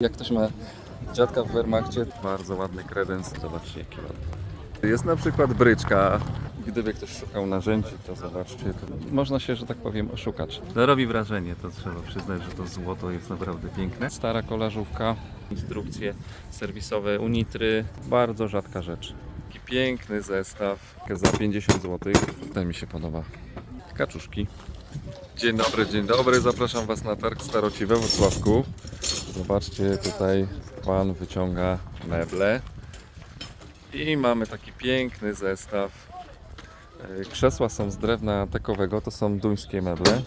Jak ktoś ma dziadka w Wehrmachcie, bardzo ładny kredens. Zobaczcie jaki ładny. Jest na przykład bryczka. Gdyby ktoś szukał narzędzi, to zobaczcie, to można się, że tak powiem, oszukać. To robi wrażenie, to trzeba przyznać, że to złoto jest naprawdę piękne. Stara kolażówka, instrukcje serwisowe, unitry, bardzo rzadka rzecz. Taki piękny zestaw za 50 zł. Ten mi się podoba. Kaczuszki. Dzień dobry, dzień dobry. Zapraszam Was na targ staroci we Wrocławku. Zobaczcie, tutaj pan wyciąga meble. I mamy taki piękny zestaw. E, Krzesła są z drewna tekowego, to są duńskie meble.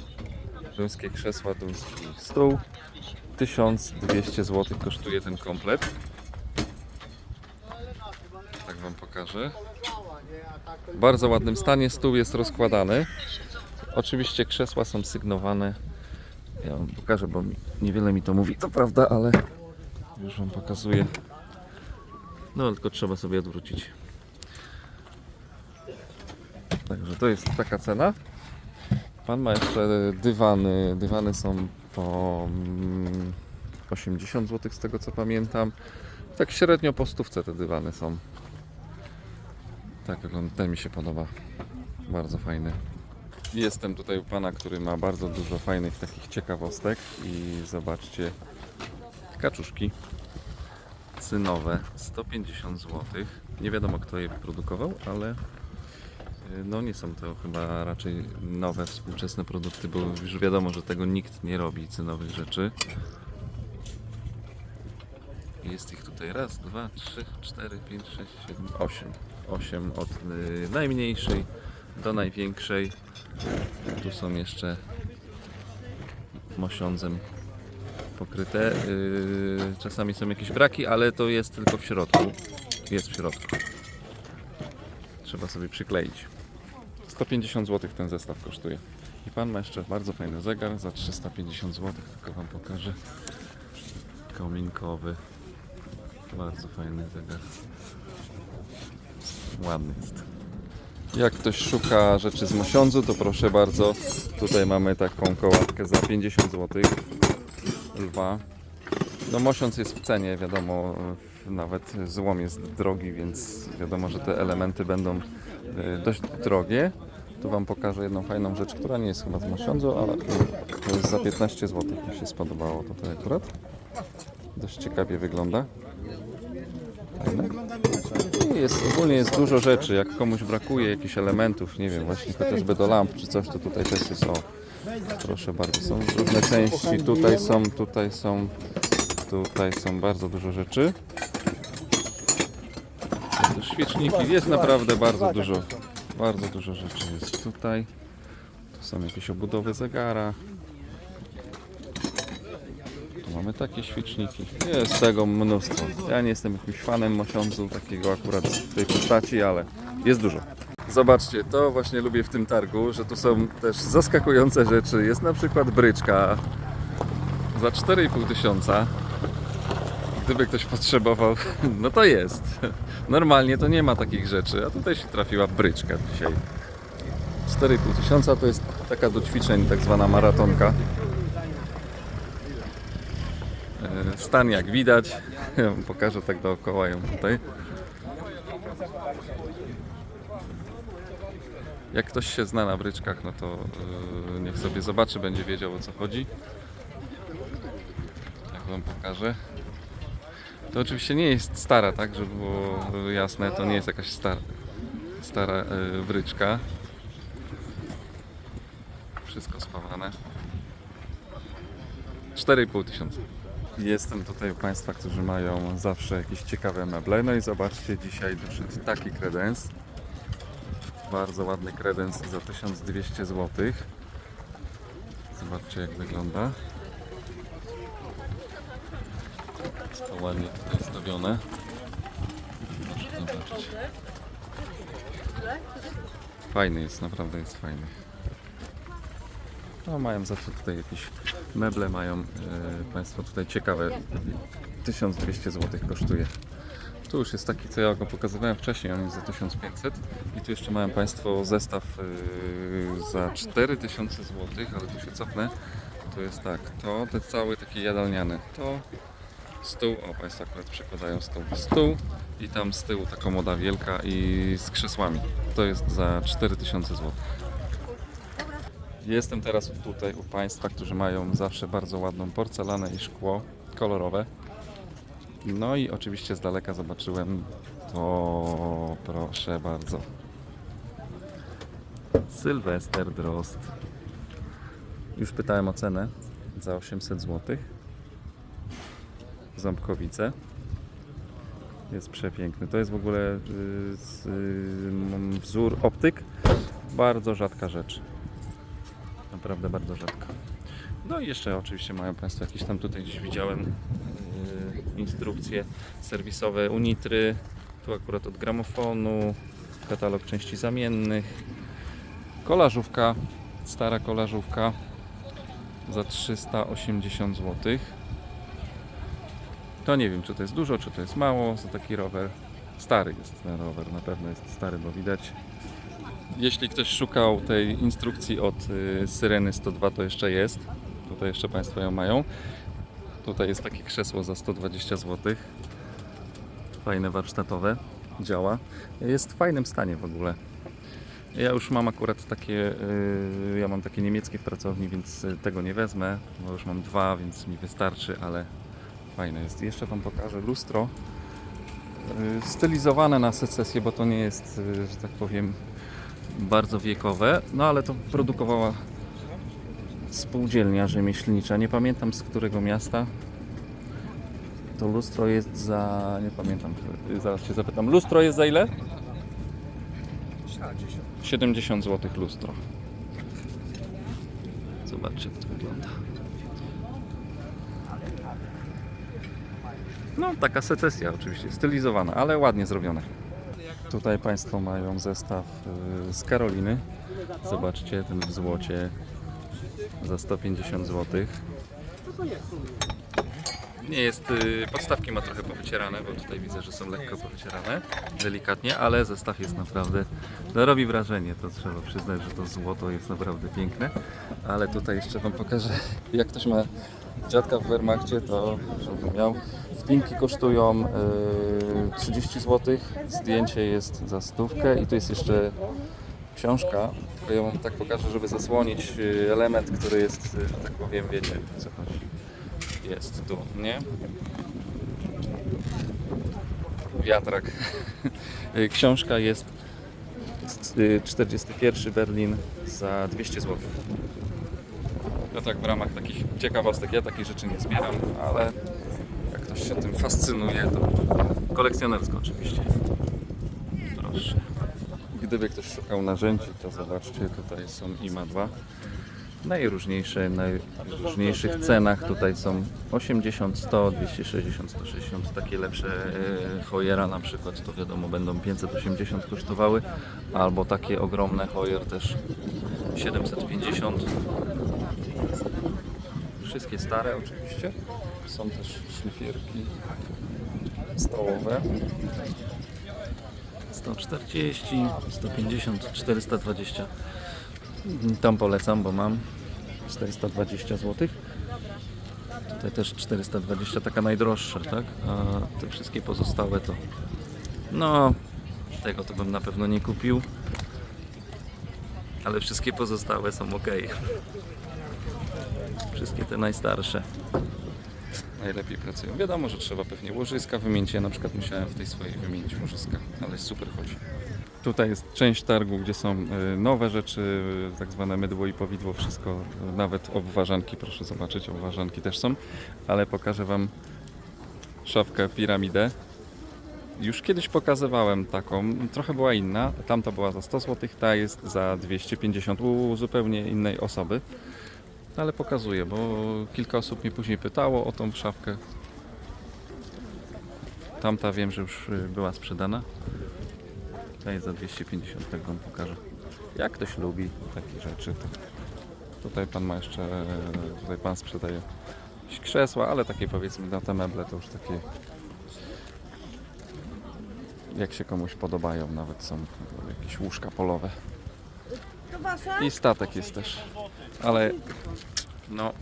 Duńskie krzesła, duński stół. 1200 zł kosztuje ten komplet. Tak Wam pokażę. W bardzo ładnym stanie stół jest rozkładany. Oczywiście krzesła są sygnowane. Ja Wam pokażę, bo mi- niewiele mi to mówi, to prawda, ale już Wam pokazuję. No tylko trzeba sobie odwrócić. Także to jest taka cena. Pan ma jeszcze dywany. Dywany są po mm, 80 zł z tego co pamiętam. Tak średnio po stówce te dywany są. Tak. Ten mi się podoba. Bardzo fajny. Jestem tutaj u pana, który ma bardzo dużo fajnych takich ciekawostek i zobaczcie kaczuszki cynowe 150 zł. Nie wiadomo kto je produkował, ale y, no nie są to chyba raczej nowe, współczesne produkty, bo już wiadomo, że tego nikt nie robi cynowych rzeczy. Jest ich tutaj raz, dwa, trzy, cztery, pięć, sześć, siedem, osiem. Osiem od y, najmniejszej do największej. Tu są jeszcze mosiądzem pokryte. Yy, czasami są jakieś braki, ale to jest tylko w środku. Jest w środku. Trzeba sobie przykleić. 150 zł ten zestaw kosztuje. I pan ma jeszcze bardzo fajny zegar za 350 zł, tylko wam pokażę. Kominkowy. Bardzo fajny zegar. Ładny jest. Jak ktoś szuka rzeczy z Mosiądzu, to proszę bardzo. Tutaj mamy taką kołatkę za 50 zł. Lwa. No Mosiądz jest w cenie, wiadomo, nawet złom jest drogi, więc wiadomo, że te elementy będą e, dość drogie. Tu Wam pokażę jedną fajną rzecz, która nie jest chyba z Mosiądzu, ale to jest za 15 zł. Mi się spodobało tutaj akurat. Dość ciekawie wygląda. Fajne. I Jest, ogólnie jest dużo rzeczy, jak komuś brakuje jakichś elementów, nie wiem, właśnie chociażby do lamp czy coś, to tutaj też jest o. Proszę bardzo, są różne części, tutaj są, tutaj są, tutaj są bardzo dużo rzeczy. Świeczniki, jest naprawdę bardzo dużo, bardzo dużo rzeczy jest tutaj. Tu są jakieś obudowy zegara. Mamy takie świeczniki. Jest tego mnóstwo. Ja nie jestem jakimś fanem mosiądzu takiego akurat w tej postaci, ale jest dużo. Zobaczcie, to właśnie lubię w tym targu, że tu są też zaskakujące rzeczy. Jest na przykład bryczka za 4,5 tysiąca. Gdyby ktoś potrzebował, no to jest. Normalnie to nie ma takich rzeczy, a tutaj się trafiła bryczka dzisiaj. 4,5 tysiąca to jest taka do ćwiczeń, tak zwana maratonka. E, Stan jak widać, ja pokażę tak dookoła ją tutaj. Jak ktoś się zna na bryczkach, no to yy, niech sobie zobaczy, będzie wiedział o co chodzi. Jak wam pokażę. To oczywiście nie jest stara, tak, żeby było jasne, to nie jest jakaś stara, stara yy, bryczka. Wszystko spawane. 4,5 tysiąca. Jestem tutaj u Państwa, którzy mają zawsze jakieś ciekawe meble. No i zobaczcie, dzisiaj doszedł taki kredens. Bardzo ładny kredens za 1200 zł. Zobaczcie jak wygląda. Jest to ładnie tutaj zobaczyć. Fajny jest, naprawdę jest fajny. No mają zawsze tutaj jakieś meble, mają e, Państwo tutaj ciekawe. 1200 zł kosztuje. Tu już jest taki, co ja go pokazywałem wcześniej, on jest za 1500 i tu jeszcze mają Państwo zestaw e, za 4000 zł, ale tu się cofnę. To jest tak, to te całe takie jadalniane, to Stół, o Państwo akurat przekładają stół. Stół i tam z tyłu ta komoda wielka i z krzesłami. To jest za 4000 zł. Jestem teraz tutaj u Państwa, którzy mają zawsze bardzo ładną porcelanę i szkło kolorowe. No i oczywiście z daleka zobaczyłem to, proszę bardzo. Sylwester Drost. Już pytałem o cenę za 800 zł. Ząbkowice. Jest przepiękny. To jest w ogóle y, y, wzór optyk. Bardzo rzadka rzecz. Naprawdę bardzo rzadka. No i jeszcze oczywiście mają Państwo jakieś tam tutaj gdzieś widziałem y, instrukcje serwisowe Unitry. Tu akurat od gramofonu, katalog części zamiennych, kolażówka, stara kolażówka za 380 zł. To nie wiem, czy to jest dużo, czy to jest mało za taki rower. Stary jest ten rower, na pewno jest stary, bo widać. Jeśli ktoś szukał tej instrukcji od y, Syreny 102, to jeszcze jest. Tutaj jeszcze Państwo ją mają. Tutaj jest takie krzesło za 120 zł. Fajne warsztatowe, działa. Jest w fajnym stanie w ogóle. Ja już mam akurat takie, y, ja mam takie niemieckie w pracowni, więc y, tego nie wezmę, bo już mam dwa, więc mi wystarczy, ale fajne jest. Jeszcze Wam pokażę lustro stylizowane na secesję, bo to nie jest, że tak powiem, bardzo wiekowe, no ale to produkowała spółdzielnia rzemieślnicza. Nie pamiętam z którego miasta. To lustro jest za. Nie pamiętam. Zaraz się zapytam. Lustro jest za ile? 70 zł lustro. Zobaczcie, jak to wygląda. No, taka secesja oczywiście, stylizowana, ale ładnie zrobione. Tutaj Państwo mają zestaw y, z Karoliny. Zobaczcie, ten w złocie za 150 zł. Nie jest, y, podstawki ma trochę powycierane, bo tutaj widzę, że są lekko powycierane, delikatnie, ale zestaw jest naprawdę, no robi wrażenie, to trzeba przyznać, że to złoto jest naprawdę piękne, ale tutaj jeszcze Wam pokażę, jak ktoś ma dziadka w Wehrmachcie, to żeby miał, wpinki kosztują y, 30 zł, zdjęcie jest za stówkę i tu jest jeszcze książka, tylko ją tak pokażę, żeby zasłonić y, element, który jest, y, że tak powiem, wiecie co chodzi. Jest tu, nie? Wiatrak. Y, Książka jest y, 41 Berlin za 200 zł. No tak w ramach takich ciekawostek, ja takich rzeczy nie zbieram, ale jak ktoś się tym fascynuje, to kolekcjonersko oczywiście. Proszę. Gdyby ktoś szukał narzędzi, to zobaczcie, tutaj są imadła. Najróżniejsze, najróżniejszych cenach. Tutaj są 80, 100, 260, 160. Takie lepsze e, hojera na przykład, to wiadomo, będą 580 kosztowały. Albo takie ogromne hojer też 750. Wszystkie stare oczywiście. Są też szlifierki stołowe. 140, 150, 420. Tam polecam, bo mam 420 zł. Tutaj też 420, taka najdroższa, tak? A te wszystkie pozostałe to. No, tego to bym na pewno nie kupił. Ale wszystkie pozostałe są ok. Wszystkie te najstarsze. Najlepiej pracują. Wiadomo, że trzeba pewnie łożyska wymienić. Ja na przykład musiałem w tej swojej wymienić łożyska, ale super chodzi. Tutaj jest część targu, gdzie są y, nowe rzeczy, y, tak zwane mydło i powidło, wszystko, y, nawet obwarzanki, proszę zobaczyć, obwarzanki też są, ale pokażę Wam szafkę piramidę. Już kiedyś pokazywałem taką, trochę była inna, tamta była za 100 zł, ta jest za 250 u zupełnie innej osoby. Ale pokazuję, bo kilka osób mnie później pytało o tą szafkę. Tamta wiem, że już y, była sprzedana. Ta jest za 250, tak Wam pokażę. Jak ktoś lubi takie rzeczy, to tutaj Pan ma jeszcze, tutaj Pan sprzedaje jakieś krzesła, ale takie powiedzmy na te meble to już takie jak się komuś podobają, nawet są jakieś łóżka polowe. I statek jest też, ale no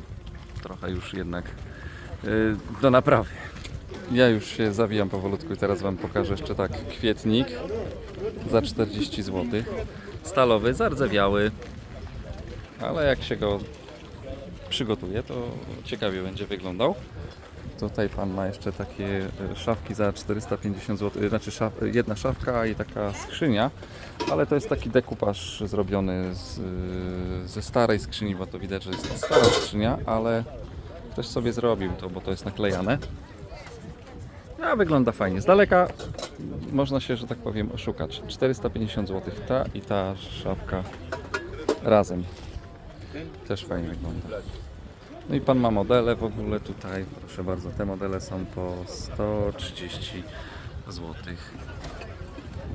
trochę już jednak yy, do naprawy. Ja już się zawijam powolutku i teraz Wam pokażę jeszcze tak kwietnik za 40 zł. Stalowy, zardzewiały, ale jak się go przygotuje, to ciekawie będzie wyglądał. Tutaj pan ma jeszcze takie e, szafki za 450 zł, znaczy szaf, jedna szafka i taka skrzynia, ale to jest taki dekupaż zrobiony z, e, ze starej skrzyni, bo to widać, że jest stara skrzynia, ale ktoś sobie zrobił to, bo to jest naklejane. A wygląda fajnie. Z daleka można się, że tak powiem, oszukać. 450 zł ta i ta szafka razem. Też fajnie wygląda. No i pan ma modele w ogóle tutaj. Proszę bardzo, te modele są po 130 zł.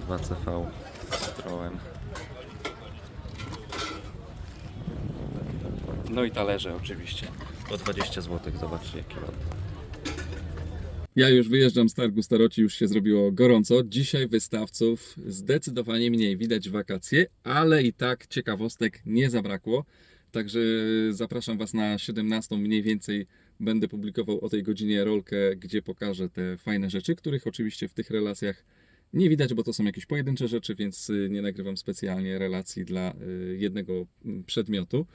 2CV Citroen. No i talerze oczywiście. Po 20 zł. Zobaczcie jakie ładne. Ja już wyjeżdżam z targu Staroci, już się zrobiło gorąco. Dzisiaj wystawców zdecydowanie mniej. Widać wakacje, ale i tak ciekawostek nie zabrakło. Także zapraszam Was na 17 mniej więcej. Będę publikował o tej godzinie rolkę, gdzie pokażę te fajne rzeczy, których oczywiście w tych relacjach nie widać, bo to są jakieś pojedyncze rzeczy, więc y, nie nagrywam specjalnie relacji dla y, jednego mm, przedmiotu.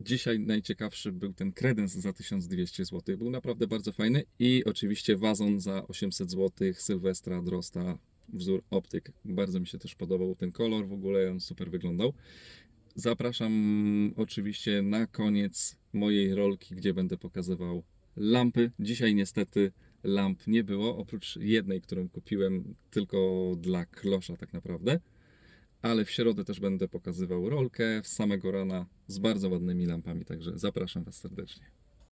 Dzisiaj najciekawszy był ten kredens za 1200 zł. Był naprawdę bardzo fajny i oczywiście wazon za 800 zł Sylwestra Drosta wzór optyk. Bardzo mi się też podobał ten kolor, w ogóle on super wyglądał. Zapraszam oczywiście na koniec mojej rolki, gdzie będę pokazywał lampy. Dzisiaj niestety lamp nie było, oprócz jednej, którą kupiłem tylko dla klosza tak naprawdę ale w środę też będę pokazywał rolkę z samego rana z bardzo ładnymi lampami, także zapraszam Was serdecznie.